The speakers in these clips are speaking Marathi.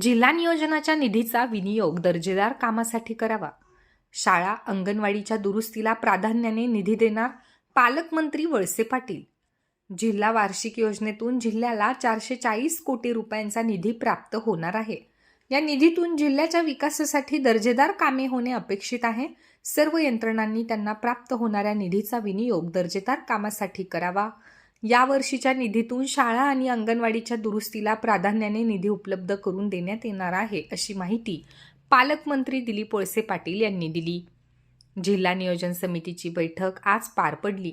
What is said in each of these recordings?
जिल्हा नियोजनाच्या निधीचा विनियोग दर्जेदार कामासाठी करावा. शाळा अंगणवाडीच्या दुरुस्तीला प्राधान्याने निधी देणार पालकमंत्री वळसे पाटील. जिल्हा वार्षिक योजनेतून जिल्ह्याला चारशे चाळीस कोटी रुपयांचा निधी प्राप्त होणार आहे. या निधीतून जिल्ह्याच्या विकासासाठी दर्जेदार कामे होणे अपेक्षित आहे. सर्व यंत्रणांनी त्यांना प्राप्त होणाऱ्या निधीचा विनियोग दर्जेदार कामासाठी करावा. यावर्षीच्या निधीतून शाळा आणि अंगणवाडीच्या दुरुस्तीला प्राधान्याने निधी उपलब्ध करून देण्यात येणार आहे अशी माहिती पालकमंत्री दिलीप वळसे पाटील यांनी दिली. जिल्हा नियोजन समितीची बैठक आज पार पडली.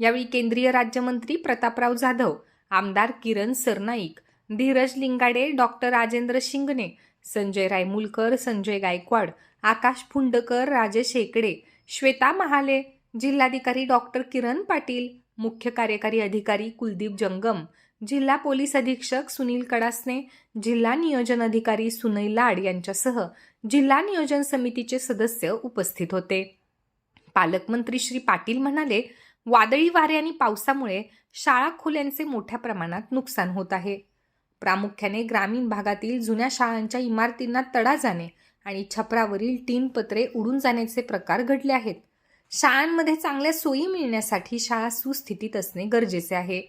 यावेळी केंद्रीय राज्यमंत्री प्रतापराव जाधव आमदार किरण सरनाईक धीरज लिंगाडे डॉक्टर राजेंद्र शिंगणे संजय रायमुलकर संजय गायकवाड आकाश फुंडकर राजेश हेकडे श्वेता महाले जिल्हाधिकारी डॉक्टर किरण पाटील मुख्य कार्यकारी अधिकारी कुलदीप जंगम जिल्हा पोलीस अधीक्षक सुनील कडासने जिल्हा नियोजन अधिकारी सुनय लाड यांच्यासह जिल्हा नियोजन समितीचे सदस्य उपस्थित होते. पालकमंत्री श्री पाटील म्हणाले वादळी वारे आणि पावसामुळे शाळा खोल्यांचे मोठ्या प्रमाणात नुकसान होत आहे. प्रामुख्याने ग्रामीण भागातील जुन्या शाळांच्या इमारतींना तडा जाणे आणि छपरावरील टीन पत्रे उडून जाण्याचे प्रकार घडले आहेत. शाळांमध्ये चांगल्या सोयी मिळण्यासाठी शाळा सुस्थितीत असणे गरजेचे आहे.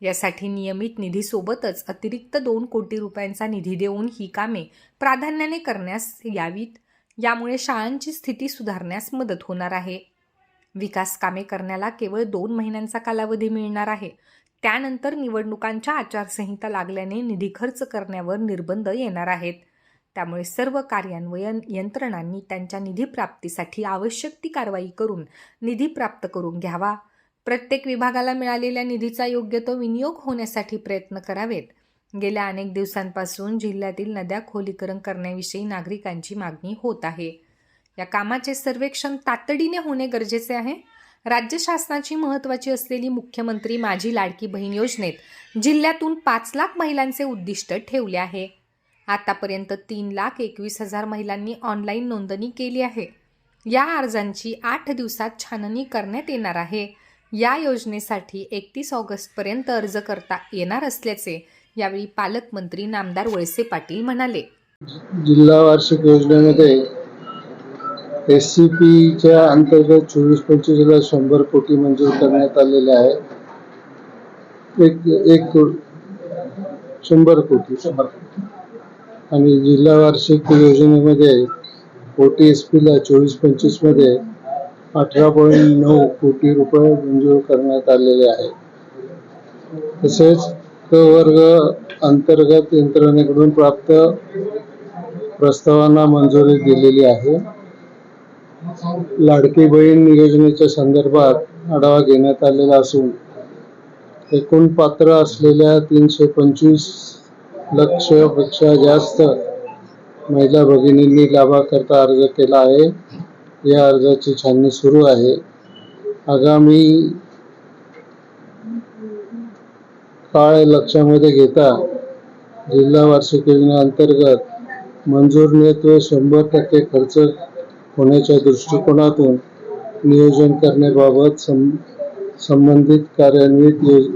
यासाठी नियमित निधीसोबतच अतिरिक्त दोन कोटी रुपयांचा निधी देऊन ही कामे प्राधान्याने करण्यास यावीत. यामुळे शाळांची स्थिती सुधारण्यास मदत होणार आहे. विकास कामे करण्याला केवळ दोन महिन्यांचा कालावधी मिळणार आहे. त्यानंतर निवडणुकांच्या आचारसंहिता लागल्याने निधी खर्च करण्यावर निर्बंध येणार आहेत. त्यामुळे सर्व कार्यान्वयन यंत्रणांनी त्यांच्या निधीप्राप्तीसाठी आवश्यक ती कारवाई करून निधी प्राप्त करून घ्यावा. प्रत्येक विभागाला मिळालेल्या निधीचा योग्य तो विनियोग होण्यासाठी प्रयत्न करावेत. गेल्या अनेक दिवसांपासून जिल्ह्यातील नद्या खोलीकरण करण्याविषयी नागरिकांची मागणी होत आहे. या कामाचे सर्वेक्षण तातडीने होणे गरजेचे आहे. राज्य शासनाची महत्त्वाची असलेली मुख्यमंत्री माझी लाडकी बहीण योजनेत जिल्ह्यातून पाच लाख महिलांचे उद्दिष्ट ठेवले आहे. आतापर्यंत तीन लाख एकवीस हजार महिलांनी ऑनलाईन नोंदणी केली आहे. या अर्जांची आठ दिवसात छाननी करण्यात येणार आहे. या योजनेसाठी एकतीस ऑगस्टपर्यंत अर्ज करता येणार असल्याचे यावेळी पालकमंत्री नामदार वळसे पाटील म्हणाले. जिल्हा वार्षिक योजनेमध्ये एस सी पीच्या अंतर्गत चोवीस पंचवीसला शंभर कोटी मंजूर करण्यात आलेले आहे. एक एक शंभर कोटी. शंभर आणि जिल्हा वार्षिक योजनेमध्ये ओ टी एस पीला चोवीस पंचवीसमध्ये अठरा पॉईंट नऊ कोटी रुपये मंजूर करण्यात आलेले आहे. तसेच क वर्ग अंतर्गत यंत्रणेकडून प्राप्त प्रस्तावांना मंजुरी दिलेली आहे. लाडकी बहीण योजनेच्या संदर्भात आढावा घेण्यात आलेला असून एकूण पात्र असलेल्या तीनशे पंचवीस लक्षपेक्षा जास्त महिला भगिनींनी लाभाकरता अर्ज केला आहे. या अर्जाची छाननी सुरू आहे. आगामी काळ लक्षामध्ये घेता जिल्हा वार्षिक योजनेअंतर्गत मंजूर शंभर टक्के खर्च होण्याच्या दृष्टिकोनातून नियोजन करण्याबाबत सं संबंधित कार्यान्वित योज